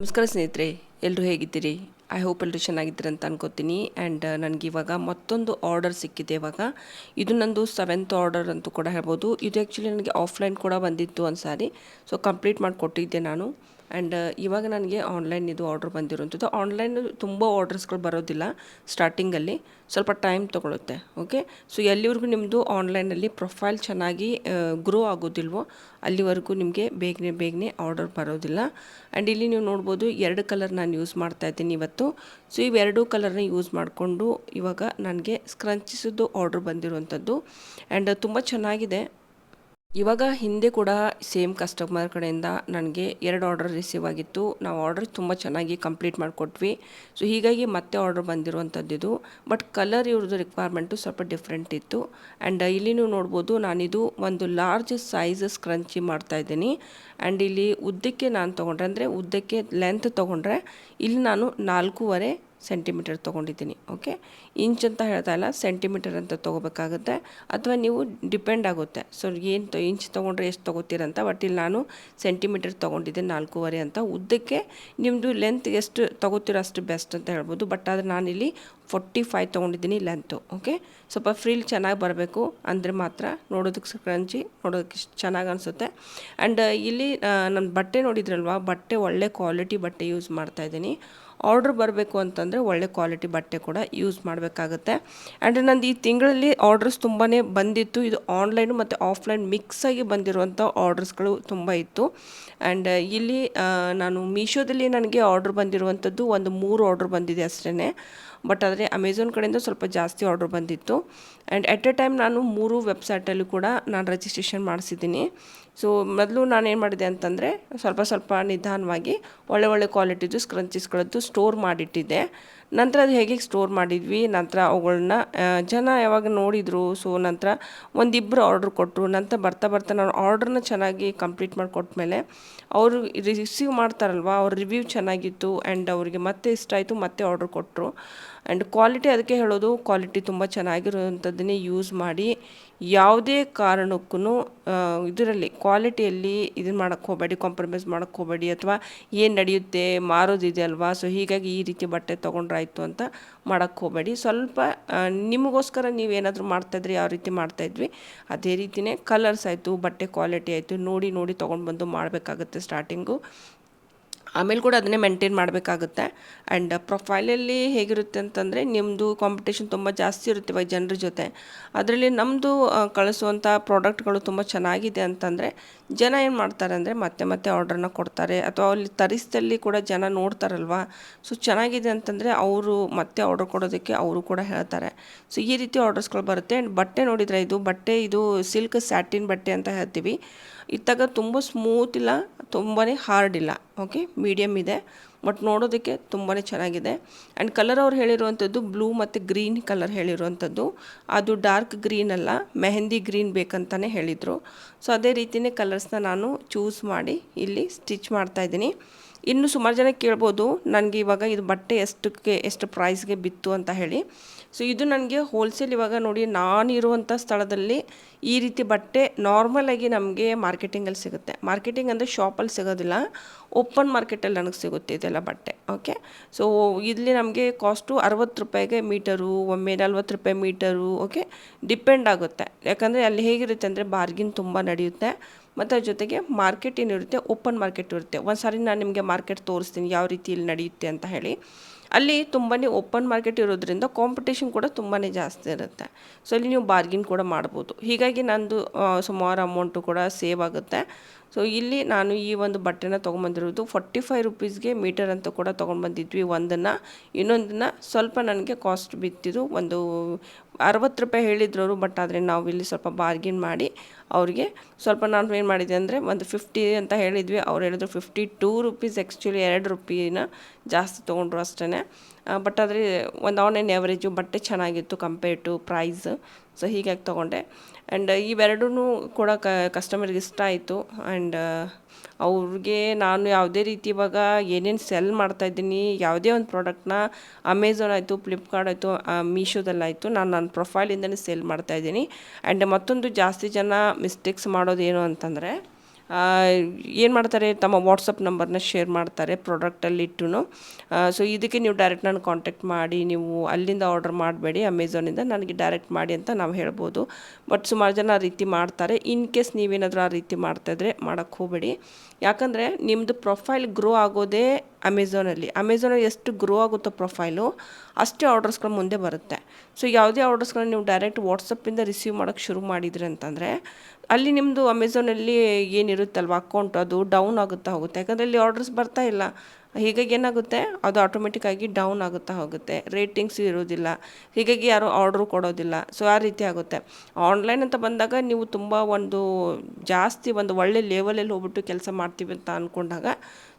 ನಮಸ್ಕಾರ ಸ್ನೇಹಿತರೆ ಎಲ್ಲರೂ ಹೇಗಿದ್ದೀರಿ? ಐ ಹೋಪ್ ಎಲ್ಲರೂ ಚೆನ್ನಾಗಿದ್ದೀರಿ ಅಂತ ಅನ್ಕೋತೀನಿ. ಆ್ಯಂಡ್ ನನಗೆ ಇವಾಗ ಮತ್ತೊಂದು ಆರ್ಡರ್ ಸಿಕ್ಕಿದೆ ಇವಾಗ. ಇದು ನಂದು ಸೆವೆಂತ್ ಆರ್ಡರ್ ಅಂತೂ ಕೂಡ ಹೇಳ್ಬೋದು. ಇದು ಆ್ಯಕ್ಚುಲಿ ನನಗೆ ಆಫ್ಲೈನ್ ಕೂಡ ಬಂದಿತ್ತು ಒಂದು ಸಾರಿ ಸೊ ಕಂಪ್ಲೀಟ್ ಮಾಡಿ ಕೊಟ್ಟಿದ್ದೆ ನಾನು. ಆ್ಯಂಡ್ ಇವಾಗ ನನಗೆ ಆನ್ಲೈನ್ ಇದು ಆರ್ಡ್ರ್ ಬಂದಿರುವಂಥದ್ದು. ಆನ್ಲೈನ್ ತುಂಬ ಆರ್ಡರ್ಸ್ಗಳು ಬರೋದಿಲ್ಲ ಸ್ಟಾರ್ಟಿಂಗಲ್ಲಿ ಸ್ವಲ್ಪ ಟೈಮ್ ತೊಗೊಳುತ್ತೆ ಓಕೆ ಸೊ ಎಲ್ಲಿವರೆಗೂ ನಿಮ್ಮದು ಆನ್ಲೈನಲ್ಲಿ ಪ್ರೊಫೈಲ್ ಚೆನ್ನಾಗಿ ಗ್ರೋ ಆಗೋದಿಲ್ವೋ ಅಲ್ಲಿವರೆಗೂ ನಿಮಗೆ ಬೇಗನೆ ಬೇಗನೆ ಆರ್ಡರ್ ಬರೋದಿಲ್ಲ. ಆ್ಯಂಡ್ ಇಲ್ಲಿ ನೀವು ನೋಡ್ಬೋದು ಎರಡು ಕಲರ್ ನಾನು ಯೂಸ್ ಮಾಡ್ತಾ ಇದ್ದೀನಿ ಇವತ್ತು. ಸೊ ಇವೆರಡೂ ಕಲರ್ನ ಯೂಸ್ ಮಾಡಿಕೊಂಡು ಇವಾಗ ನನಗೆ ಸ್ಕ್ರಂಚಿಸಿದ್ದು ಆರ್ಡ್ರ್ ಬಂದಿರುವಂಥದ್ದು. ಆ್ಯಂಡ್ ತುಂಬ ಚೆನ್ನಾಗಿದೆ. ಇವಾಗ ಹಿಂದೆ ಕೂಡ ಸೇಮ್ ಕಸ್ಟಮರ್ ಕಡೆಯಿಂದ ನನಗೆ ಎರಡು ಆರ್ಡರ್ ರಿಸೀವ್ ಆಗಿತ್ತು. ನಾವು ಆರ್ಡರ್ ತುಂಬ ಚೆನ್ನಾಗಿ ಕಂಪ್ಲೀಟ್ ಮಾಡಿಕೊಟ್ವಿ. ಸೊ ಹೀಗಾಗಿ ಮತ್ತೆ ಆರ್ಡರ್ ಬಂದಿರುವಂಥದ್ದು ಇದು. ಬಟ್ ಕಲರ್ ಇವ್ರದ್ದು ರಿಕ್ವೈರ್ಮೆಂಟು ಸ್ವಲ್ಪ ಡಿಫ್ರೆಂಟ್ ಇತ್ತು. ಆ್ಯಂಡ್ ಇಲ್ಲಿನೂ ನೋಡ್ಬೋದು ನಾನಿದು ಒಂದು ಲಾರ್ಜ್ ಸೈಜ್ ಸ್ಕ್ರಂಚಿ ಮಾಡ್ತಾ ಇದ್ದೀನಿ. ಆ್ಯಂಡ್ ಇಲ್ಲಿ ಉದ್ದಕ್ಕೆ ನಾನು ತೊಗೊಂಡ್ರೆ, ಅಂದರೆ ಉದ್ದಕ್ಕೆ ಲೆಂತ್ ತೊಗೊಂಡ್ರೆ, ಇಲ್ಲಿ ನಾನು ನಾಲ್ಕೂವರೆ ಸೆಂಟಿಮೀಟರ್ ತೊಗೊಂಡಿದ್ದೀನಿ, ಓಕೆ? ಇಂಚ್ ಅಂತ ಹೇಳ್ತಾ ಇಲ್ಲ, ಸೆಂಟಿಮೀಟರ್ ಅಂತ ತೊಗೋಬೇಕಾಗುತ್ತೆ. ಅಥವಾ ನೀವು ಡಿಪೆಂಡ್ ಆಗುತ್ತೆ. ಸೊ, ಏನು ಇಂಚ್ ತೊಗೊಂಡ್ರೆ ಎಷ್ಟು ತೊಗೋತೀರಂತ, ಬಟ್ ಇಲ್ಲಿ ನಾನು ಸೆಂಟಿಮೀಟರ್ ತೊಗೊಂಡಿದ್ದೆ ನಾಲ್ಕೂವರೆ ಅಂತ. ಉದ್ದಕ್ಕೆ ನಿಮ್ಮದು ಲೆಂತ್ ಎಷ್ಟು ತೊಗೋತೀರೋ ಅಷ್ಟು ಬೆಸ್ಟ್ ಅಂತ ಹೇಳ್ಬೋದು. ಬಟ್ ಆದರೆ ನಾನಿಲ್ಲಿ ಫೋರ್ಟಿ ಫೈವ್ ತೊಗೊಂಡಿದ್ದೀನಿ ಲೆಂತು ಓಕೆ? ಸ್ವಲ್ಪ ಫ್ರೀಲ್ ಚೆನ್ನಾಗಿ ಬರಬೇಕು ಅಂದರೆ ಮಾತ್ರ ನೋಡೋದಕ್ಕೆ ಕ್ರಂಚಿ ನೋಡೋದಕ್ಕೆ ಚೆನ್ನಾಗಿ ಅನಿಸುತ್ತೆ. ಆ್ಯಂಡ್ ಇಲ್ಲಿ ನನ್ನ ಬಟ್ಟೆ ನೋಡಿದ್ರಲ್ವ? ಬಟ್ಟೆ ಒಳ್ಳೆ ಕ್ವಾಲಿಟಿ ಬಟ್ಟೆ ಯೂಸ್ ಮಾಡ್ತಾಯಿದ್ದೀನಿ ಆರ್ಡ್ರ್ ಬರಬೇಕು ಅಂತಂದರೆ ಒಳ್ಳೆ ಕ್ವಾಲಿಟಿ ಬಟ್ಟೆ ಕೂಡ ಯೂಸ್ ಮಾಡಬೇಕಾಗತ್ತೆ. ಆ್ಯಂಡ್ ನಂದು ಈ ತಿಂಗಳಲ್ಲಿ ಆರ್ಡರ್ಸ್ ತುಂಬಾ ಬಂದಿತ್ತು. ಇದು ಆನ್ಲೈನ್ ಮತ್ತು ಆಫ್ಲೈನ್ ಮಿಕ್ಸ್ ಆಗಿ ಬಂದಿರುವಂಥ ಆರ್ಡರ್ಸ್ಗಳು ತುಂಬ ಇತ್ತು. ಆ್ಯಂಡ್ ಇಲ್ಲಿ ನಾನು ಮೀಶೋದಲ್ಲಿ ನನಗೆ ಆರ್ಡ್ರ್ ಬಂದಿರುವಂಥದ್ದು ಒಂದು ಮೂರು ಆರ್ಡ್ರ್ ಬಂದಿದೆ ಅಷ್ಟೇ ಬಟ್ ಆದರೆ ಅಮೆಝಾನ್ ಕಡೆಯಿಂದ ಸ್ವಲ್ಪ ಜಾಸ್ತಿ ಆರ್ಡ್ರ್ ಬಂದಿತ್ತು. ಆ್ಯಂಡ್ ಎಟ್ ಎ ಟೈಮ್ ನಾನು ಮೂರು ವೆಬ್ಸೈಟಲ್ಲೂ ಕೂಡ ನಾನು ರಿಜಿಸ್ಟ್ರೇಷನ್ ಮಾಡಿಸಿದ್ದೀನಿ. ಸೊ ಮೊದಲು ನಾನು ಏನು ಮಾಡಿದೆ ಅಂತಂದರೆ ಸ್ವಲ್ಪ ಸ್ವಲ್ಪ ನಿಧಾನವಾಗಿ ಒಳ್ಳೆ ಒಳ್ಳೆ ಕ್ವಾಲಿಟಿದು ಸ್ಕ್ರಂಚಿಸ್ಗಳದ್ದು ಸ್ಟೋರ್ ಮಾಡಿಟ್ಟಿದ್ದೆ. ನಂತರ ಅದು ಹೇಗೆ ಸ್ಟೋರ್ ಮಾಡಿದ್ವಿ, ನಂತರ ಅವುಗಳನ್ನ ಜನ ಯಾವಾಗ ನೋಡಿದರು ಸೊ ನಂತರ ಒಂದಿಬ್ಬರು ಆರ್ಡ್ರ್ ಕೊಟ್ಟರು ನಂತರ ಬರ್ತಾ ಬರ್ತಾ ನಾನು ಆರ್ಡ್ರನ್ನ ಚೆನ್ನಾಗಿ ಕಂಪ್ಲೀಟ್ ಮಾಡಿ ಕೊಟ್ಟಮೇಲೆ ಅವರು ರಿಸೀವ್ ಮಾಡ್ತಾರಲ್ವ, ಅವ್ರ ರಿವ್ಯೂ ಚೆನ್ನಾಗಿತ್ತು ಆ್ಯಂಡ್ ಅವರಿಗೆ ಮತ್ತೆ ಇಷ್ಟ ಆಯಿತು, ಮತ್ತೆ ಆರ್ಡ್ರ್ ಕೊಟ್ಟರು ಆ್ಯಂಡ್ ಕ್ವಾಲಿಟಿ ಅದಕ್ಕೆ ಹೇಳೋದು ಕ್ವಾಲಿಟಿ ತುಂಬ ಚೆನ್ನಾಗಿರುವಂಥದ್ದನ್ನೇ ಯೂಸ್ ಮಾಡಿ ಯಾವುದೇ ಕಾರಣಕ್ಕೂ ಇದರಲ್ಲಿ ಕ್ವಾಲಿಟಿಯಲ್ಲಿ ಇದನ್ನು ಮಾಡೋಕ್ಕೆ ಹೋಗಬೇಡಿ ಕಾಂಪ್ರಮೈಸ್ ಮಾಡೋಕ್ಕೆ ಹೋಗಬೇಡಿ ಅಥವಾ ಏನು ನಡೆಯುತ್ತೆ, ಮಾರೋದಿದೆ ಅಲ್ವಾ? ಸೊ ಹೀಗಾಗಿ ಈ ರೀತಿ ಬಟ್ಟೆ ತೊಗೊಂಡ್ರಾಯ್ತು ಅಂತ ಮಾಡೋಕ್ಕೆ ಹೋಗಬೇಡಿ. ಸ್ವಲ್ಪ ನಿಮಗೋಸ್ಕರ ನೀವೇನಾದರೂ ಮಾಡ್ತಾಯಿದ್ರಿ ಯಾವ ರೀತಿ ಮಾಡ್ತಾಯಿದ್ವಿ ಅದೇ ರೀತಿಯೇ ಕಲರ್ಸ್ ಆಯಿತು, ಬಟ್ಟೆ ಕ್ವಾಲಿಟಿ ಆಯಿತು. ನೋಡಿ ನೋಡಿ ತೊಗೊಂಡು ಬಂದು ಮಾಡಬೇಕಾಗುತ್ತೆ ಸ್ಟಾರ್ಟಿಂಗು ಆಮೇಲೆ ಕೂಡ ಅದನ್ನೇ ಮೇಂಟೈನ್ ಮಾಡಬೇಕಾಗುತ್ತೆ. ಆ್ಯಂಡ್ ಪ್ರೊಫೈಲಲ್ಲಿ ಹೇಗಿರುತ್ತೆ ಅಂತಂದರೆ ನಿಮ್ಮದು ಕಾಂಪಿಟೇಷನ್ ತುಂಬ ಜಾಸ್ತಿ ಇರುತ್ತೆ ವೈ ಜನರ ಜೊತೆ. ಅದರಲ್ಲಿ ನಮ್ಮದು ಕಳಿಸುವಂಥ ಪ್ರಾಡಕ್ಟ್ಗಳು ತುಂಬ ಚೆನ್ನಾಗಿದೆ ಅಂತಂದರೆ ಜನ ಏನು ಮಾಡ್ತಾರೆ ಅಂದರೆ ಮತ್ತೆ ಮತ್ತೆ ಆರ್ಡ್ರನ್ನ ಕೊಡ್ತಾರೆ. ಅಥವಾ ಅಲ್ಲಿ ತರಿಸ್ದಲ್ಲಿ ಕೂಡ ಜನ ನೋಡ್ತಾರಲ್ವ? ಸೊ ಚೆನ್ನಾಗಿದೆ ಅಂತಂದರೆ ಅವರು ಮತ್ತೆ ಆರ್ಡರ್ ಕೊಡೋದಕ್ಕೆ ಅವರು ಕೂಡ ಹೇಳ್ತಾರೆ. ಸೊ ಈ ರೀತಿ ಆರ್ಡರ್ಸ್ಗಳು ಬರುತ್ತೆ. ಆ್ಯಂಡ್ ಬಟ್ಟೆ ನೋಡಿದರೆ ಇದು, ಬಟ್ಟೆ ಇದು ಸಿಲ್ಕ್ ಸ್ಯಾಟಿನ್ ಬಟ್ಟೆ ಅಂತ ಹೇಳ್ತೀವಿ. ಇತ್ತಾಗ ತುಂಬ ಸ್ಮೂತ್ ಇಲ್ಲ ತುಂಬಾ ಹಾರ್ಡ್ ಇಲ್ಲ. ಓಕೆ ಮೀಡಿಯಮ್ ಇದೆ ಬಟ್ ನೋಡೋದಕ್ಕೆ ತುಂಬಾ ಚೆನ್ನಾಗಿದೆ. ಆ್ಯಂಡ್ ಕಲರ್ ಅವ್ರು ಹೇಳಿರುವಂಥದ್ದು ಬ್ಲೂ ಮತ್ತು ಗ್ರೀನ್ ಕಲರ್ ಹೇಳಿರುವಂಥದ್ದು ಅದು ಡಾರ್ಕ್ ಗ್ರೀನ್ ಅಲ್ಲ, ಮೆಹಂದಿ ಗ್ರೀನ್ ಬೇಕಂತಲೇ ಹೇಳಿದರು. ಸೊ ಅದೇ ರೀತಿಯೇ ಕಲರ್ಸ್ನ ನಾನು ಚೂಸ್ ಮಾಡಿ ಇಲ್ಲಿ ಸ್ಟಿಚ್ ಮಾಡ್ತಾಯಿದ್ದೀನಿ ಇನ್ನು ಸುಮಾರು ಜನ ಕೇಳ್ಬೋದು, ನನಗೆ ಇವಾಗ ಇದು ಬಟ್ಟೆ ಎಷ್ಟಕ್ಕೆ, ಎಷ್ಟು ಪ್ರೈಸ್ಗೆ ಬಿತ್ತು ಅಂತ ಹೇಳಿ. ಸೊ ಇದು ನನಗೆ ಹೋಲ್ಸೇಲ್ ಇವಾಗ ನೋಡಿ ನಾನಿರುವಂಥ ಸ್ಥಳದಲ್ಲಿ ಈ ರೀತಿ ಬಟ್ಟೆ ನಾರ್ಮಲಾಗಿ ನಮಗೆ ಮಾರ್ಕೆಟಿಂಗಲ್ಲಿ ಸಿಗುತ್ತೆ. ಮಾರ್ಕೆಟಿಂಗ್ ಅಂದರೆ ಶಾಪಲ್ಲಿ ಸಿಗೋದಿಲ್ಲ. ಓಪನ್ ಮಾರ್ಕೆಟಲ್ಲಿ ನನಗೆ ಸಿಗುತ್ತೆ ಇದೆಲ್ಲ ಬಟ್ಟೆ ಓಕೆ ಸೊ ಇಲ್ಲಿ ನಮಗೆ ಕಾಸ್ಟು ಅರವತ್ತು ರೂಪಾಯಿಗೆ ಮೀಟರು, ಒಮ್ಮೆ ನಲ್ವತ್ತು ರೂಪಾಯಿ ಮೀಟರು ಓಕೆ ಡಿಪೆಂಡ್ ಆಗುತ್ತೆ. ಯಾಕಂದರೆ ಅಲ್ಲಿ ಹೇಗಿರುತ್ತೆ ಅಂದರೆ ಬಾರ್ಗಿನ್ ತುಂಬ ನಡೆಯುತ್ತೆ, ಮತ್ತು ಅದ್ರ ಜೊತೆಗೆ ಮಾರ್ಕೆಟ್ ಏನಿರುತ್ತೆ ಓಪನ್ ಮಾರ್ಕೆಟ್ ಇರುತ್ತೆ. ಒಂದು ಸಾರಿ ನಾನು ನಿಮಗೆ ಮಾರ್ಕೆಟ್ ತೋರಿಸ್ತೀನಿ ಯಾವ ರೀತಿ ಇಲ್ಲಿ ನಡೆಯುತ್ತೆ ಅಂತ ಹೇಳಿ. ಅಲ್ಲಿ ತುಂಬಾ ಓಪನ್ ಮಾರ್ಕೆಟ್ ಇರೋದ್ರಿಂದ ಕಾಂಪಿಟೇಷನ್ ಕೂಡ ತುಂಬಾ ಜಾಸ್ತಿ ಇರುತ್ತೆ. ಸೊ ಅಲ್ಲಿ ನೀವು ಬಾರ್ಗಿನ್ ಕೂಡ ಮಾಡ್ಬೋದು. ಹೀಗಾಗಿ ನಂದು ಸುಮಾರು ಅಮೌಂಟು ಕೂಡ ಸೇವ್ ಆಗುತ್ತೆ. ಸೊ ಇಲ್ಲಿ ನಾನು ಈ ಒಂದು ಬಟ್ಟೆನ ತೊಗೊಂಬಂದಿರೋದು ಫೋರ್ಟಿ ಫೈವ್ ರುಪೀಸ್ಗೆ ಮೀಟರ್ ಅಂತ ಕೂಡ ತೊಗೊಂಡ್ಬಂದಿದ್ವಿ ಒಂದನ್ನು. ಇನ್ನೊಂದನ್ನು ಸ್ವಲ್ಪ ನನಗೆ ಕಾಸ್ಟ್ ಬಿತ್ತಿದ್ದು ಒಂದು ಅರವತ್ತು ರೂಪಾಯಿ ಹೇಳಿದ್ರು ಬಟ್ ಆದರೆ ನಾವು ಇಲ್ಲಿ ಸ್ವಲ್ಪ ಬಾರ್ಗಿನ್ ಮಾಡಿ ಅವ್ರಿಗೆ ಸ್ವಲ್ಪ ನಾನು ಏನು ಮಾಡಿದೆ ಅಂದರೆ ಒಂದು ಫಿಫ್ಟಿ ಅಂತ ಹೇಳಿದ್ವಿ. ಅವ್ರು ಹೇಳಿದ್ರು ಫಿಫ್ಟಿ ಟೂ ರುಪೀಸ್ ಆ್ಯಕ್ಚುಲಿ ಎರಡು ರುಪೀನ ಜಾಸ್ತಿ ತೊಗೊಂಡ್ರು ಅಷ್ಟೇ ಬಟ್ ಆದರೆ ಒಂದು ಆನ್ಲೈನ್ ಆ್ಯಾವ್ರೇಜು ಬಟ್ಟೆ ಚೆನ್ನಾಗಿತ್ತು ಕಂಪೇರ್ ಟು ಪ್ರೈಸ್ ಸೊ ಹೀಗಾಗಿ ತೊಗೊಂಡೆ. ಆ್ಯಂಡ್ ಇವೆರಡೂ ಕೂಡ ಕಸ್ಟಮರ್ಗೆ ಇಷ್ಟ ಆಯಿತು. ಆ್ಯಂಡ್ ಅವ್ರಿಗೆ ನಾನು ಯಾವುದೇ ರೀತಿ ಇವಾಗ ಏನೇನು ಸೆಲ್ ಮಾಡ್ತಾಯಿದ್ದೀನಿ ಯಾವುದೇ ಒಂದು ಪ್ರಾಡಕ್ಟ್ನ ಅಮೆಝಾನ್ ಆಯಿತು ಫ್ಲಿಪ್ಕಾರ್ಟ್ ಆಯಿತು ಮೀಶೋದಲ್ಲಾಯಿತು ನಾನು ನನ್ನ ಪ್ರೊಫೈಲಿಂದನೇ ಸೇಲ್ ಮಾಡ್ತಾಯಿದ್ದೀನಿ ಆ್ಯಂಡ್ ಮತ್ತೊಂದು ಜಾಸ್ತಿ ಜನ ಮಿಸ್ಟೇಕ್ಸ್ ಮಾಡೋದೇನು ಅಂತಂದರೆ ಏನು ಮಾಡ್ತಾರೆ, ತಮ್ಮ ವಾಟ್ಸಪ್ ನಂಬರ್ನ ಶೇರ್ ಮಾಡ್ತಾರೆ ಪ್ರಾಡಕ್ಟಲ್ಲಿ ಇಟ್ಟು ಸೊ ಇದಕ್ಕೆ ನೀವು ಡೈರೆಕ್ಟ್ ನಾನು ಕಾಂಟ್ಯಾಕ್ಟ್ ಮಾಡಿ, ನೀವು ಅಲ್ಲಿಂದ ಆರ್ಡರ್ ಮಾಡಬೇಡಿ ಅಮೆಝಾನಿಂದ ನನಗೆ ಡೈರೆಕ್ಟ್ ಮಾಡಿ ಅಂತ ನಾವು ಹೇಳ್ಬೋದು. ಬಟ್ ಸುಮಾರು ಜನ ಆ ರೀತಿ ಮಾಡ್ತಾರೆ. ಇನ್ ಕೇಸ್ ನೀವೇನಾದರೂ ಆ ರೀತಿ ಮಾಡ್ತಾಯಿದ್ರೆ ಮಾಡೋಕ್ಕೆ ಹೋಗಬೇಡಿ. ಯಾಕಂದರೆ ನಿಮ್ಮದು ಪ್ರೊಫೈಲ್ ಗ್ರೋ ಆಗೋದೇ ಅಮೆಝಾನಲ್ಲಿ ಅಮೆಝಾನಲ್ಲಿ ಎಷ್ಟು ಗ್ರೋ ಆಗುತ್ತೋ ಪ್ರೊಫೈಲು ಅಷ್ಟೇ ಆರ್ಡರ್ಸ್ಗಳು ಮುಂದೆ ಬರುತ್ತೆ. ಸೊ ಯಾವುದೇ ಆರ್ಡರ್ಸ್ಗಳನ್ನ ನೀವು ಡೈರೆಕ್ಟ್ ವಾಟ್ಸಪ್ಪಿಂದ ರಿಸೀವ್ ಮಾಡೋಕ್ಕೆ ಶುರು ಮಾಡಿದ್ರಿ ಅಂತಂದರೆ ಅಲ್ಲಿ ನಿಮ್ಮದು ಅಮೆಝಾನಲ್ಲಿ ಏನಿರುತ್ತಲ್ವ ಅಕೌಂಟ್ ಅದು ಡೌನ್ ಆಗುತ್ತಾ ಹೋಗುತ್ತೆ. ಯಾಕಂದರೆ ಅಲ್ಲಿ ಆರ್ಡರ್ಸ್ ಬರ್ತಾ ಇಲ್ಲ. ಹೀಗಾಗಿ ಏನಾಗುತ್ತೆ? ಅದು ಆಟೋಮೆಟಿಕ್ಕಾಗಿ ಡೌನ್ ಆಗುತ್ತಾ ಹೋಗುತ್ತೆ. ರೇಟಿಂಗ್ಸ್ ಇರೋದಿಲ್ಲ ಹೀಗಾಗಿ ಯಾರು ಆರ್ಡ್ರು ಕೊಡೋದಿಲ್ಲ. ಸೊ ಆ ರೀತಿ ಆಗುತ್ತೆ. ಆನ್ಲೈನ್ ಅಂತ ಬಂದಾಗ ನೀವು ತುಂಬ ಒಂದು ಜಾಸ್ತಿ ಒಂದು ಒಳ್ಳೆ ಲೆವೆಲಲ್ಲಿ ಹೋಗ್ಬಿಟ್ಟು ಕೆಲಸ ಮಾಡ್ತೀವಿ ಅಂತ ಅಂದ್ಕೊಂಡಾಗ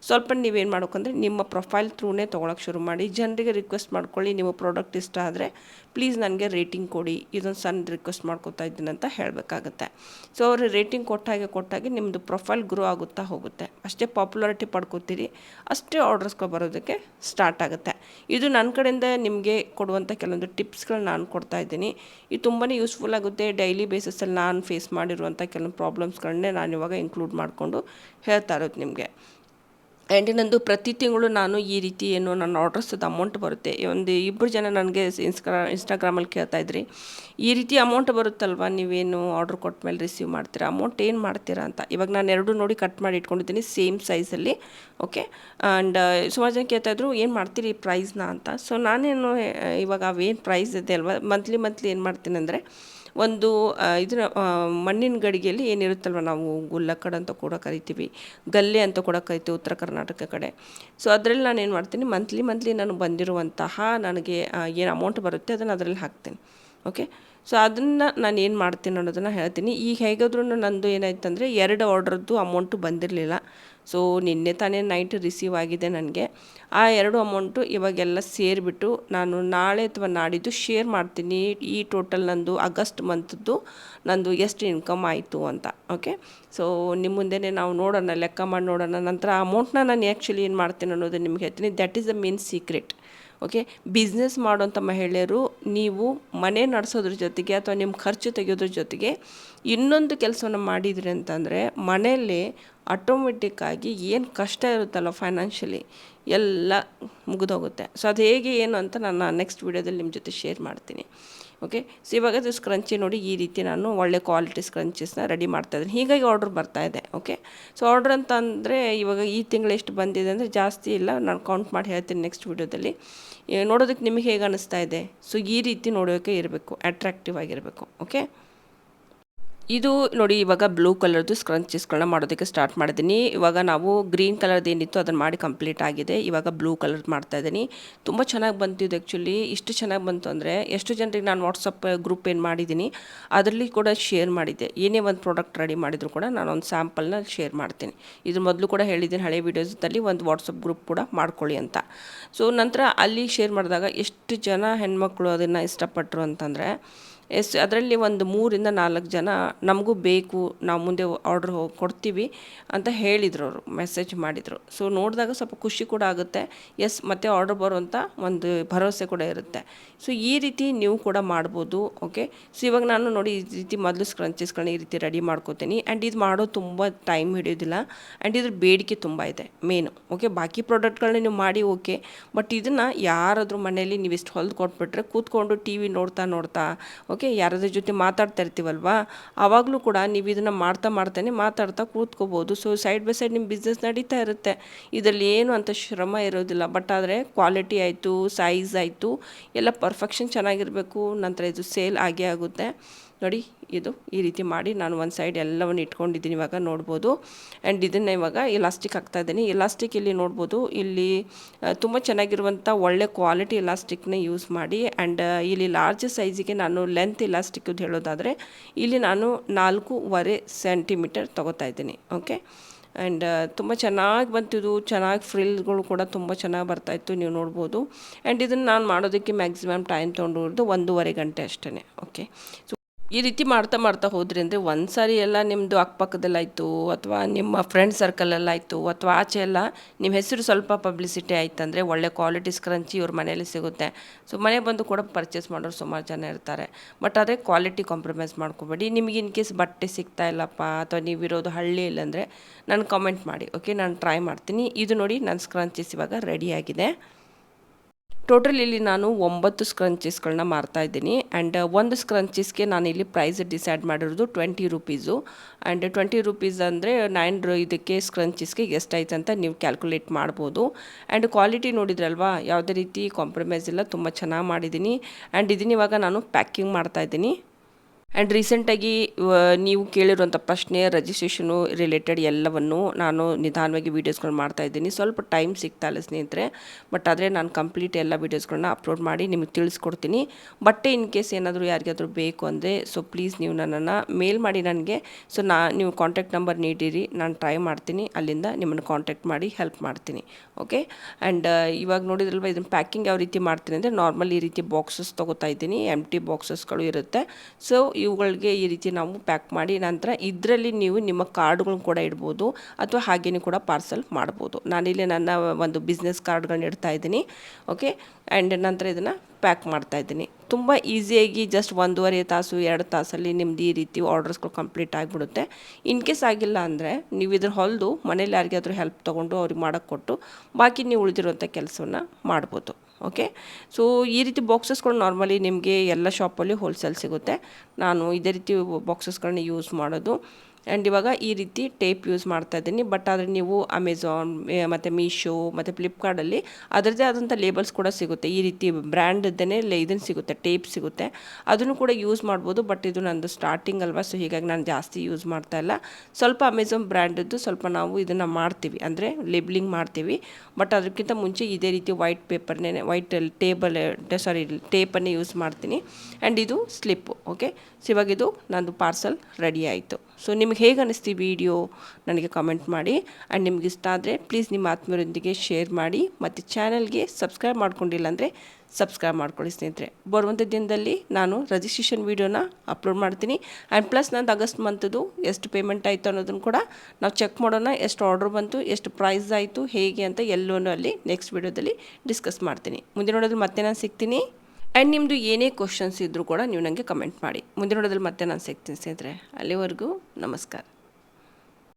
ಸ್ವಲ್ಪ ನೀವೇನು ಮಾಡ್ಬೇಕಂದ್ರೆ ನಿಮ್ಮ ಪ್ರೊಫೈಲ್ ಥ್ರೂನೇ ತೊಗೊಳಕ್ಕೆ ಶುರು ಮಾಡಿ, ಜನರಿಗೆ ರಿಕ್ವೆಸ್ಟ್ ಮಾಡ್ಕೊಳ್ಳಿ, ನಿಮ್ಮ ಪ್ರಾಡಕ್ಟ್ ಇಷ್ಟ ಆದರೆ ಪ್ಲೀಸ್ ನನಗೆ ರೇಟಿಂಗ್ ಕೊಡಿ. ಇದೊಂದು ಸಣ್ಣ ರಿಕ್ವೆಸ್ಟ್ ಮಾಡ್ಕೊತಾ ಇದ್ದೀನಿ ಅಂತ ಹೇಳಬೇಕಾಗತ್ತೆ. ಸೊ ಅವರು ರೇಟಿಂಗ್ ಕೊಟ್ಟಾಗೆ ಕೊಟ್ಟಾಗೆ ನಿಮ್ಮದು ಪ್ರೊಫೈಲ್ ಗ್ರೋ ಆಗುತ್ತಾ ಹೋಗುತ್ತೆ. ಅಷ್ಟೇ ಪಾಪ್ಯುಲಾರಿಟಿ ಪಡ್ಕೋತೀರಿ. ಅಷ್ಟೇ ಆರ್ಡರ್ಸ್ಗಳು ಬರೋದಕ್ಕೆ ಸ್ಟಾರ್ಟ್ ಆಗುತ್ತೆ. ಇದು ನನ್ನ ಕಡೆಯಿಂದ ನಿಮಗೆ ಕೊಡುವಂಥ ಕೆಲವೊಂದು ಟಿಪ್ಸ್ಗಳು ನಾನು ಕೊಡ್ತಾ ಇದ್ದೀನಿ. ಇದು ತುಂಬಾ ಯೂಸ್ಫುಲ್ ಆಗುತ್ತೆ. ಡೈಲಿ ಬೇಸಿಸಲ್ಲಿ ನಾನು ಫೇಸ್ ಮಾಡಿರುವಂಥ ಕೆಲವೊಂದು ಪ್ರಾಬ್ಲಮ್ಸ್ಗಳನ್ನೇ ನಾನು ಇವಾಗ ಇನ್ಕ್ಲೂಡ್ ಮಾಡಿಕೊಂಡು ಹೇಳ್ತಾ ಇರೋದು ನಿಮಗೆ. ಆ್ಯಂಡ್ ನಂದು ಪ್ರತಿ ತಿಂಗಳು ನಾನು ಈ ರೀತಿ ಏನು ನನ್ನ ಆರ್ಡರ್ಸದ್ದು ಅಮೌಂಟ್ ಬರುತ್ತೆ. ಒಂದು ಇಬ್ಬರು ಜನ ನನಗೆ ಇನ್ಸ್ಟಾ ಇನ್ಸ್ಟಾಗ್ರಾಮಲ್ಲಿ ಕೇಳ್ತಾ ಇದ್ರಿ. ಈ ರೀತಿ ಅಮೌಂಟ್ ಬರುತ್ತಲ್ವ? ನೀವೇನು ಆರ್ಡ್ರ್ ಕೊಟ್ಟ ಮೇಲೆ ರಿಸೀವ್ ಮಾಡ್ತೀರಾ? ಅಮೌಂಟ್ ಏನು ಮಾಡ್ತೀರಾ ಅಂತ. ಇವಾಗ ನಾನು ಎರಡು ನೋಡಿ ಕಟ್ ಮಾಡಿ ಇಟ್ಕೊಂಡಿದ್ದೀನಿ ಸೇಮ್ ಸೈಜಲ್ಲಿ ಓಕೆ ಆ್ಯಂಡ್ ಸುಮಾರು ಜನ ಕೇಳ್ತಾಯಿದ್ರು ಏನು ಮಾಡ್ತೀರಿ ಪ್ರೈಸ್ನ ಅಂತ? ಸೊ ನಾನೇನು ಇವಾಗ ಅವೇನು ಪ್ರೈಸ್ ಇದೆ ಅಲ್ವಾ? ಮಂತ್ಲಿ ಮಂತ್ಲಿ ಏನು ಮಾಡ್ತೀನಿ ಅಂದರೆ, ಒಂದು ಇದನ್ನ ಮಣ್ಣಿನ ಗಡಿಗೆಯಲ್ಲಿ ಏನಿರುತ್ತಲ್ವ? ನಾವು ಗುಲ್ಲಕ್ಕಡ ಅಂತ ಕೂಡ ಕರಿತೀವಿ, ಗಲ್ಲೆ ಅಂತ ಕೂಡ ಕರಿತೀವಿ, ಉತ್ತರ ಕರ್ನಾಟಕ ಕಡೆ. ಸೊ ಅದರಲ್ಲಿ ನಾನು ಏನು ಮಾಡ್ತೀನಿ ಮಂತ್ಲಿ ಮಂತ್ಲಿ ನಾನು ಬಂದಿರುವಂತಹ ನನಗೆ ಏನು ಅಮೌಂಟ್ ಬರುತ್ತೆ ಅದನ್ನು ಅದರಲ್ಲಿ ಹಾಕ್ತೀನಿ. ಓಕೆ ಸೊ ಅದನ್ನು ನಾನು ಏನು ಮಾಡ್ತೀನಿ ಅನ್ನೋದನ್ನು ಹೇಳ್ತೀನಿ. ಈಗ ಹೇಗಾದ್ರೂ ನಂದು ಏನಾಯ್ತು ಅಂದರೆ ಎರಡು ಆರ್ಡ್ರದ್ದು ಅಮೌಂಟು ಬಂದಿರಲಿಲ್ಲ. ಸೊ ನಿನ್ನೆ ತಾನೇ ನೈಟ್ ರಿಸೀವ್ ಆಗಿದೆ ನನಗೆ. ಆ ಎರಡು ಅಮೌಂಟು ಇವಾಗೆಲ್ಲ ಸೇರಿಬಿಟ್ಟು ನಾನು ನಾಳೆ ಅಥವಾ ನಾಡಿದ್ದು ಶೇರ್ ಮಾಡ್ತೀನಿ ಈ ಟೋಟಲ್ ನಂದು ಆಗಸ್ಟ್ ಮಂತ್ದು ನಂದು ಎಷ್ಟು ಇನ್ಕಮ್ ಆಯಿತು ಅಂತ ಓಕೆ ಸೊ ನಿಮ್ಮ ಮುಂದೆನೇ ನಾವು ನೋಡೋಣ, ಲೆಕ್ಕ ಮಾಡಿ ನೋಡೋಣ. ನಂತರ ಅಮೌಂಟ್ನ ನಾನು ಆ್ಯಕ್ಚುಲಿ ಏನು ಮಾಡ್ತೀನಿ ಅನ್ನೋದು ನಿಮ್ಗೆ ಹೇಳ್ತೀನಿ. That is the main secret okay business ಮಾಡೋಂಥ ಮಹಿಳೆಯರು ನೀವು ಮನೆ ನಡೆಸೋದ್ರ ಜೊತೆಗೆ ಅಥವಾ ನಿಮ್ಮ ಖರ್ಚು ತೆಗೆಯೋದ್ರ ಜೊತೆಗೆ ಇನ್ನೊಂದು ಕೆಲಸವನ್ನು ಮಾಡಿದ್ರಿ ಅಂತಂದರೆ ಮನೆಯಲ್ಲಿ ಆಟೋಮೆಟಿಕ್ಕಾಗಿ ಏನು ಕಷ್ಟ ಇರುತ್ತಲ್ಲ ಫೈನಾನ್ಷಿಯಲಿ ಎಲ್ಲ ಮುಗಿದೋಗುತ್ತೆ. ಸೊ ಅದು ಹೇಗೆ ಏನು ಅಂತ ನಾನು ನೆಕ್ಸ್ಟ್ ವೀಡಿಯೋದಲ್ಲಿ ನಿಮ್ಮ ಜೊತೆ ಶೇರ್ ಮಾಡ್ತೀನಿ. ಓಕೆ ಸೊ ಇವಾಗ ಅದು ಸ್ಕ್ರಂಚಿ ನೋಡಿ ಈ ರೀತಿ ನಾನು ಒಳ್ಳೆ ಕ್ವಾಲಿಟಿ ಸ್ಕ್ರಂಚಸ್ನ ರೆಡಿ ಮಾಡ್ತಾ ಇದ್ದೀನಿ. ಹೀಗಾಗಿ ಆರ್ಡ್ರ್ ಬರ್ತಾ ಇದೆ. ಓಕೆ ಸೊ ಆರ್ಡ್ರ್ ಅಂತ ಅಂದರೆ ಇವಾಗ ಈ ತಿಂಗಳು ಎಷ್ಟು ಬಂದಿದೆ ಅಂದರೆ ಜಾಸ್ತಿ ಇಲ್ಲ. ನಾನು ಕೌಂಟ್ ಮಾಡಿ ಹೇಳ್ತೀನಿ ನೆಕ್ಸ್ಟ್ ವೀಡಿಯೋದಲ್ಲಿ. ನೋಡೋದಕ್ಕೆ ನಿಮಗೆ ಹೇಗೆ ಅನ್ನಿಸ್ತಾ ಇದೆ? ಸೊ ಈ ರೀತಿ ನೋಡೋಕ್ಕೆ ಇರಬೇಕು. ಅಟ್ರಾಕ್ಟಿವ್ ಆಗಿರಬೇಕು. ಓಕೆ ಇದು ನೋಡಿ, ಇವಾಗ ಬ್ಲೂ ಕಲರ್ದು ಸ್ಕ್ರಂಚಸ್ಗಳನ್ನ ಮಾಡೋದಕ್ಕೆ ಸ್ಟಾರ್ಟ್ ಮಾಡಿದ್ದೀನಿ. ಇವಾಗ ನಾವು ಗ್ರೀನ್ ಕಲರ್ದು ಏನಿತ್ತು ಅದನ್ನು ಮಾಡಿ ಕಂಪ್ಲೀಟ್ ಆಗಿದೆ. ಇವಾಗ ಬ್ಲೂ ಕಲರ್ ಮಾಡ್ತಾ ಇದ್ದೀನಿ. ತುಂಬ ಚೆನ್ನಾಗಿ ಬಂತು ಇದು ಆ್ಯಕ್ಚುಲಿ ಇಷ್ಟು ಚೆನ್ನಾಗಿ ಬಂತು ಅಂದರೆ, ಎಷ್ಟು ಜನರಿಗೆ ನಾನು ವಾಟ್ಸಪ್ ಗ್ರೂಪ್ ಏನು ಮಾಡಿದ್ದೀನಿ, ಅದರಲ್ಲಿ ಕೂಡ ಶೇರ್ ಮಾಡಿದ್ದೆ. ಏನೇ ಒಂದು ಪ್ರಾಡಕ್ಟ್ ರೆಡಿ ಮಾಡಿದರೂ ಕೂಡ ನಾನು ಒಂದು ಸ್ಯಾಂಪಲ್ನ ಶೇರ್ ಮಾಡ್ತೀನಿ. ಇದ್ರ ಮೊದಲು ಕೂಡ ಹೇಳಿದ್ದೀನಿ, ಹಳೆ ವೀಡಿಯೋಸ್ದಲ್ಲಿ ಒಂದು ವಾಟ್ಸಪ್ ಗ್ರೂಪ್ ಕೂಡ ಮಾಡ್ಕೊಳ್ಳಿ ಅಂತ. ಸೊ ನಂತರ ಅಲ್ಲಿ ಶೇರ್ ಮಾಡಿದಾಗ ಎಷ್ಟು ಜನ ಹೆಣ್ಮಕ್ಳು ಅದನ್ನು ಇಷ್ಟಪಟ್ಟರು ಅಂತಂದರೆ ಎಸ್, ಅದರಲ್ಲಿ ಒಂದು ಮೂರಿಂದ ನಾಲ್ಕು ಜನ ನಮಗೂ ಬೇಕು, ನಾವು ಮುಂದೆ ಆರ್ಡ್ರ್ ಹೋಗಿ ಕೊಡ್ತೀವಿ ಅಂತ ಹೇಳಿದರು ಅವರು ಮೆಸೇಜ್ ಮಾಡಿದರು. ಸೊ ನೋಡಿದಾಗ ಸ್ವಲ್ಪ ಖುಷಿ ಕೂಡ ಆಗುತ್ತೆ. ಎಸ್ ಮತ್ತೆ ಆರ್ಡ್ರ್ ಬರುವಂಥ ಒಂದು ಭರವಸೆ ಕೂಡ ಇರುತ್ತೆ. ಸೊ ಈ ರೀತಿ ನೀವು ಕೂಡ ಮಾಡ್ಬೋದು ಓಕೆ ಸೊ ಇವಾಗ ನಾನು ನೋಡಿ ಈ ರೀತಿ ಮೊದಲು ಸ್ಕ್ರಂಚಸ್ಗಳನ್ನ ಈ ರೀತಿ ರೆಡಿ ಮಾಡ್ಕೋತೀನಿ. ಆ್ಯಂಡ್ ಇದು ಮಾಡೋದು ತುಂಬ ಟೈಮ್ ಹಿಡಿಯೋದಿಲ್ಲ. ಆ್ಯಂಡ್ ಇದ್ರ ಬೇಡಿಕೆ ತುಂಬ ಇದೆ ಮೇನು ಓಕೆ ಬಾಕಿ ಪ್ರಾಡಕ್ಟ್ಗಳನ್ನ ನೀವು ಮಾಡಿ ಓಕೆ ಬಟ್ ಇದನ್ನು ಯಾರಾದರೂ ಮನೆಯಲ್ಲಿ ನೀವು ಇಷ್ಟು ಹೊಲ್ದು ಕೊಟ್ಬಿಟ್ರೆ ಕೂತ್ಕೊಂಡು ಟಿ ವಿ ನೋಡ್ತಾ ನೋಡ್ತಾ ಯಾರಾದ್ರ ಜೊತೆ ಮಾತಾಡ್ತಾ ಇರ್ತೀವಲ್ವಾ ಆವಾಗಲೂ ಕೂಡ ನೀವು ಇದನ್ನು ಮಾಡ್ತಾ ಮಾಡ್ತಾನೆ ಮಾತಾಡ್ತಾ ಕೂತ್ಕೋಬೋದು. ಸೊ ಸೈಡ್ ಬೈ ಸೈಡ್ ನಿಮ್ಮ ಬಿಸ್ನೆಸ್ ನಡೀತಾ ಇರುತ್ತೆ. ಇದರಲ್ಲಿ ಏನು ಅಂತ ಶ್ರಮ ಇರೋದಿಲ್ಲ. ಬಟ್ ಆದರೆ ಕ್ವಾಲಿಟಿ ಆಯಿತು ಸೈಜ್ ಆಯಿತು, ಎಲ್ಲ ಪರ್ಫೆಕ್ಷನ್ ಚೆನ್ನಾಗಿರಬೇಕು. ನಂತರ ಇದು ಸೇಲ್ ಆಗೇ ಆಗುತ್ತೆ. ನೋಡಿ, ಇದು ಈ ರೀತಿ ಮಾಡಿ ನಾನು ಒಂದು ಸೈಡ್ ಎಲ್ಲವನ್ನು ಇಟ್ಕೊಂಡಿದ್ದೀನಿ ಇವಾಗ ನೋಡ್ಬೋದು. ಆ್ಯಂಡ್ ಇದನ್ನು ಇವಾಗ ಇಲಾಸ್ಟಿಕ್ ಹಾಕ್ತಾ ಇದ್ದೀನಿ. ಇಲಾಸ್ಟಿಕ್ ಇಲ್ಲಿ ನೋಡ್ಬೋದು, ಇಲ್ಲಿ ತುಂಬ ಚೆನ್ನಾಗಿರುವಂಥ ಒಳ್ಳೆ ಕ್ವಾಲಿಟಿ ಇಲಾಸ್ಟಿಕ್ನ ಯೂಸ್ ಮಾಡಿ ಆ್ಯಂಡ್ ಇಲ್ಲಿ ಲಾರ್ಜ್ ಸೈಜಿಗೆ ನಾನು ಲೆಂತ್ ಇಲಾಸ್ಟಿಕ್ ಹೇಳೋದಾದರೆ, ಇಲ್ಲಿ ನಾನು ನಾಲ್ಕೂವರೆ ಸೆಂಟಿಮೀಟರ್ ತೊಗೋತಾ ಇದ್ದೀನಿ. ಓಕೆ ಆ್ಯಂಡ್ ತುಂಬ ಚೆನ್ನಾಗಿ ಬಂತಿದ್ದು ಚೆನ್ನಾಗಿ ಫ್ರಿಲ್ಗಳು ಕೂಡ ತುಂಬ ಚೆನ್ನಾಗಿ ಬರ್ತಾಯಿತ್ತು ನೀವು ನೋಡ್ಬೋದು. ಆ್ಯಂಡ್ ಇದನ್ನು ನಾನು ಮಾಡೋದಕ್ಕೆ ಮ್ಯಾಕ್ಸಿಮಮ್ ಟೈಮ್ ತೊಗೊಂಡಿರೋದು ಒಂದೂವರೆ ಗಂಟೆ ಅಷ್ಟೇ ಓಕೆ ಸೊ ಈ ರೀತಿ ಮಾಡ್ತಾ ಮಾಡ್ತಾ ಹೋದ್ರಿ ಅಂದರೆ ಒಂದು ಸಾರಿ ಎಲ್ಲ ನಿಮ್ಮದು ಅಕ್ಕಪಕ್ಕದಲ್ಲಾಯಿತು ಅಥವಾ ನಿಮ್ಮ ಫ್ರೆಂಡ್ ಸರ್ಕಲಲ್ಲಾಯಿತು ಅಥವಾ ಆಚೆ ಎಲ್ಲ ನಿಮ್ಮ ಹೆಸರು ಸ್ವಲ್ಪ ಪಬ್ಲಿಸಿಟಿ ಆಯ್ತಂದರೆ ಒಳ್ಳೆ ಕ್ವಾಲಿಟಿ ಸ್ಕ್ರಂಚಿ ಇವ್ರ ಮನೇಲಿ ಸಿಗುತ್ತೆ. ಸೊ ಮನೆಗೆ ಬಂದು ಕೂಡ ಪರ್ಚೇಸ್ ಮಾಡೋರು ಸುಮಾರು ಜನ ಇರ್ತಾರೆ. ಬಟ್ ಆದರೆ ಕ್ವಾಲಿಟಿ ಕಾಂಪ್ರಮೈಸ್ ಮಾಡ್ಕೋಬೇಡಿ. ನಿಮಗೆ ಇನ್ ಕೇಸ್ ಬಟ್ಟೆ ಸಿಗ್ತಾ ಇಲ್ಲಪ್ಪ ಅಥವಾ ನೀವಿರೋದು ಹಳ್ಳಿ ಇಲ್ಲಾಂದರೆ ನಾನು ಕಮೆಂಟ್ ಮಾಡಿ ಓಕೆ ನಾನು ಟ್ರೈ ಮಾಡ್ತೀನಿ. ಇದು ನೋಡಿ ನನ್ನ ಸ್ಕ್ರಂಚೀಸ್ ಇವಾಗ ರೆಡಿಯಾಗಿದೆ ಟೋಟಲ್ ಇಲ್ಲಿ ನಾನು ಒಂಬತ್ತು ಸ್ಕ್ರಂಚೀಸ್ಗಳನ್ನ ಮಾರ್ತಾ ಇದ್ದೀನಿ. ಆ್ಯಂಡ್ ಒಂದು ಸ್ಕ್ರಂಚೀಸ್ಗೆ ನಾನು ಇಲ್ಲಿ ಪ್ರೈಸ್ ಡಿಸೈಡ್ ಮಾಡಿರೋದು twenty rupees and twenty rupees ಅಂದರೆ ನೈನ್ ಇದಕ್ಕೆ ಸ್ಕ್ರಂಚೀಸ್ಗೆ ಎಷ್ಟಾಯ್ತು ಅಂತ ನೀವು ಕ್ಯಾಲ್ಕುಲೇಟ್ ಮಾಡ್ಬೋದು. ಆ್ಯಂಡ್ ಕ್ವಾಲಿಟಿ ನೋಡಿದ್ರಲ್ವಾ? ಯಾವುದೇ ರೀತಿ ಕಾಂಪ್ರಮೈಸ್ ಇಲ್ಲ. ತುಂಬ ಚೆನ್ನಾಗಿ ಮಾಡಿದ್ದೀನಿ. ಆ್ಯಂಡ್ ಇದನ್ನ ಇವಾಗ ನಾನು ಪ್ಯಾಕಿಂಗ್ ಮಾಡ್ತಾ ಇದ್ದೀನಿ. ಆ್ಯಂಡ್ ರೀಸೆಂಟಾಗಿ ನೀವು ಕೇಳಿರುವಂಥ ಪ್ರಶ್ನೆ ರಿಜಿಸ್ಟ್ರೇಷನು ರಿಲೇಟೆಡ್ ಎಲ್ಲವನ್ನು ನಾನು ನಿಧಾನವಾಗಿ ವೀಡಿಯೋಸ್ಗಳು ಮಾಡ್ತಾ ಇದ್ದೀನಿ. ಸ್ವಲ್ಪ ಟೈಮ್ ಸಿಗ್ತಾ ಇಲ್ಲ ಸ್ನೇಹಿತರೆ. ಬಟ್ ಆದರೆ ನಾನು ಕಂಪ್ಲೀಟ್ ಎಲ್ಲ ವೀಡಿಯೋಸ್ಗಳನ್ನ ಅಪ್ಲೋಡ್ ಮಾಡಿ ನಿಮಗೆ ತಿಳಿಸ್ಕೊಡ್ತೀನಿ. ಬಟ್ಟೆ ಇನ್ ಕೇಸ್ ಏನಾದರೂ ಯಾರಿಗಾದರೂ ಬೇಕು ಅಂದರೆ ಸೊ ಪ್ಲೀಸ್ ನೀವು ನನ್ನನ್ನು ಮೇಲ್ ಮಾಡಿ ನನಗೆ. ಸೊ ನಾ, ನೀವು ಕಾಂಟ್ಯಾಕ್ಟ್ ನಂಬರ್ ನೀಡಿರಿ. ನಾನು ಟ್ರೈ ಮಾಡ್ತೀನಿ. ಅಲ್ಲಿಂದ ನಿಮ್ಮನ್ನು ಕಾಂಟ್ಯಾಕ್ಟ್ ಮಾಡಿ ಹೆಲ್ಪ್ ಮಾಡ್ತೀನಿ. ಓಕೆ ಆ್ಯಂಡ್ ಇವಾಗ ನೋಡಿದ್ರಲ್ವ ಇದನ್ನು ಪ್ಯಾಕಿಂಗ್ ಯಾವ ರೀತಿ ಮಾಡ್ತೀನಿ ಅಂದರೆ ನಾರ್ಮಲ್ ಈ ರೀತಿ ಬಾಕ್ಸಸ್ ತೊಗೋತಾ ಇದ್ದೀನಿ. ಎಂ ಟಿ ಬಾಕ್ಸಸ್ಗಳು ಇರುತ್ತೆ. ಸೊ ಇವುಗಳಿಗೆ ಈ ರೀತಿ ನಾವು ಪ್ಯಾಕ್ ಮಾಡಿ ನಂತರ ಇದರಲ್ಲಿ ನೀವು ನಿಮ್ಮ ಕಾರ್ಡ್ಗಳನ್ನ ಕೂಡ ಇಡ್ಬೋದು ಅಥವಾ ಹಾಗೇನೂ ಕೂಡ ಪಾರ್ಸಲ್ ಮಾಡ್ಬೋದು. ನಾನಿಲ್ಲಿ ನನ್ನ ಒಂದು ಬಿಸ್ನೆಸ್ ಕಾರ್ಡ್ಗಳನ್ನ ಇಡ್ತಾ ಇದ್ದೀನಿ ಓಕೆ ಆ್ಯಂಡ್ ನಂತರ ಇದನ್ನು ಪ್ಯಾಕ್ ಮಾಡ್ತಾ ಇದ್ದೀನಿ. ತುಂಬ ಈಸಿಯಾಗಿ ಜಸ್ಟ್ ಒಂದೂವರೆ ತಾಸು, ಎರಡು ತಾಸಲ್ಲಿ ನಿಮ್ದು ಈ ರೀತಿ ಆರ್ಡರ್ಸ್ಗಳು ಕಂಪ್ಲೀಟ್ ಆಗಿಬಿಡುತ್ತೆ. ಇನ್ ಕೇಸ್ ಆಗಿಲ್ಲ ಅಂದರೆ ನೀವು ಇದ್ರ ಹೊಲಿದು ಮನೇಲಿ ಯಾರಿಗಾದರೂ ಹೆಲ್ಪ್ ತೊಗೊಂಡು ಅವ್ರಿಗೆ ಮಾಡೋಕ್ಕೆ ಕೊಟ್ಟು, ಬಾಕಿ ನೀವು ಉಳಿದಿರುವಂಥ ಕೆಲಸವನ್ನು ಮಾಡ್ಬೋದು. ಓಕೆ? ಸೊ ಈ ರೀತಿ ಬಾಕ್ಸಸ್ಗಳು ನಾರ್ಮಲಿ ನಿಮಗೆ ಎಲ್ಲ ಶಾಪಲ್ಲಿ ಹೋಲ್ಸೇಲ್ ಸಿಗುತ್ತೆ. ನಾನು ಇದೇ ರೀತಿ ಬಾಕ್ಸಸ್ಗಳನ್ನ ಯೂಸ್ ಮಾಡೋದು. ಆ್ಯಂಡ್ ಇವಾಗ ಈ ರೀತಿ ಟೇಪ್ ಯೂಸ್ ಮಾಡ್ತಾ ಇದ್ದೀನಿ. ಬಟ್ ಆದರೆ ನೀವು ಅಮೆಝಾನ್ ಮತ್ತು ಮೀಶೋ ಮತ್ತು ಫ್ಲಿಪ್ಕಾರ್ಟಲ್ಲಿ ಅದರದ್ದೇ ಆದಂಥ ಲೇಬಲ್ಸ್ ಕೂಡ ಸಿಗುತ್ತೆ. ಈ ರೀತಿ ಬ್ರ್ಯಾಂಡದ್ದೇ ಇದನ್ನು ಸಿಗುತ್ತೆ ಟೇಪ್ ಸಿಗುತ್ತೆ. ಅದನ್ನು ಕೂಡ ಯೂಸ್ ಮಾಡ್ಬೋದು. ಬಟ್ ಇದು ನಂದು ಸ್ಟಾರ್ಟಿಂಗ್ ಅಲ್ವಾ? ಸೊ ಹೀಗಾಗಿ ನಾನು ಜಾಸ್ತಿ ಯೂಸ್ ಮಾಡ್ತಾ ಇಲ್ಲ. ಸ್ವಲ್ಪ ಅಮೆಝಾನ್ ಬ್ರ್ಯಾಂಡದ್ದು ಸ್ವಲ್ಪ ನಾವು ಇದನ್ನು ಮಾಡ್ತೀವಿ. ಅಂದರೆ ಲೇಬ್ಲಿಂಗ್ ಮಾಡ್ತೀವಿ. ಬಟ್ ಅದಕ್ಕಿಂತ ಮುಂಚೆ ಇದೇ ರೀತಿ ವೈಟ್ ಪೇಪರ್ನೇ ವೈಟ್ ಟೇಬಲ್ ಸಾರಿ ಟೇಪನ್ನೇ ಯೂಸ್ ಮಾಡ್ತೀನಿ. ಆ್ಯಂಡ್ ಇದು ಸ್ಲಿಪ್ಪು ಓಕೆ ಸೊ ಇವಾಗಿದು ನಂದು ಪಾರ್ಸಲ್ ರೆಡಿ ಆಯಿತು. ಸೊ ನಿಮ್ಗೆ ಹೇಗೆ ಅನ್ನಿಸ್ತಿ ವಿಡಿಯೋ ನನಗೆ ಕಮೆಂಟ್ ಮಾಡಿ. ಆ್ಯಂಡ್ ನಿಮ್ಗೆ ಇಷ್ಟ ಆದರೆ ಪ್ಲೀಸ್ ನಿಮ್ಮ ಆತ್ಮೀಯರೊಂದಿಗೆ ಶೇರ್ ಮಾಡಿ. ಮತ್ತು ಚಾನಲ್ಗೆ ಸಬ್ಸ್ಕ್ರೈಬ್ ಮಾಡ್ಕೊಂಡಿಲ್ಲ ಅಂದರೆ ಸಬ್ಸ್ಕ್ರೈಬ್ ಮಾಡ್ಕೊಳ್ಳಿ ಸ್ನೇಹಿತರೆ. ಬರುವಂಥ ದಿನದಲ್ಲಿ ನಾನು ರಿಜಿಸ್ಟ್ರೇಷನ್ ವೀಡಿಯೋನ ಅಪ್ಲೋಡ್ ಮಾಡ್ತೀನಿ. ಆ್ಯಂಡ್ ಪ್ಲಸ್ ನಂದು ಆಗಸ್ಟ್ ಮಂತದ್ದು ಎಷ್ಟು ಪೇಮೆಂಟ್ ಆಯಿತು ಅನ್ನೋದನ್ನು ಕೂಡ ನಾವು ಚೆಕ್ ಮಾಡೋಣ. ಎಷ್ಟು ಆರ್ಡ್ರ್ ಬಂತು, ಎಷ್ಟು ಪ್ರೈಸ್ ಆಯಿತು, ಹೇಗೆ ಅಂತ ಎಲ್ಲೋನು ಅಲ್ಲಿ ನೆಕ್ಸ್ಟ್ ವೀಡಿಯೋದಲ್ಲಿ ಡಿಸ್ಕಸ್ ಮಾಡ್ತೀನಿ. ಮುಂದೆ ನೋಡೋದು ಮತ್ತೆ ನಾನು ಸಿಗ್ತೀನಿ. ಆ್ಯಂಡ್ ನಿಮ್ಮದು ಏನೇ ಕ್ವಶನ್ಸ್ ಇದ್ದರೂ ಕೂಡ ನೀವು ನನಗೆ ಕಮೆಂಟ್ ಮಾಡಿ. ಮುಂದಿನ ನೋಡೋದ್ರಲ್ಲಿ ಮತ್ತೆ ನಾನು ಸಿಗ್ತೀನಿ ಸ್ನೇಹಿತರೆ. ಅಲ್ಲಿವರೆಗೂ ನಮಸ್ಕಾರ.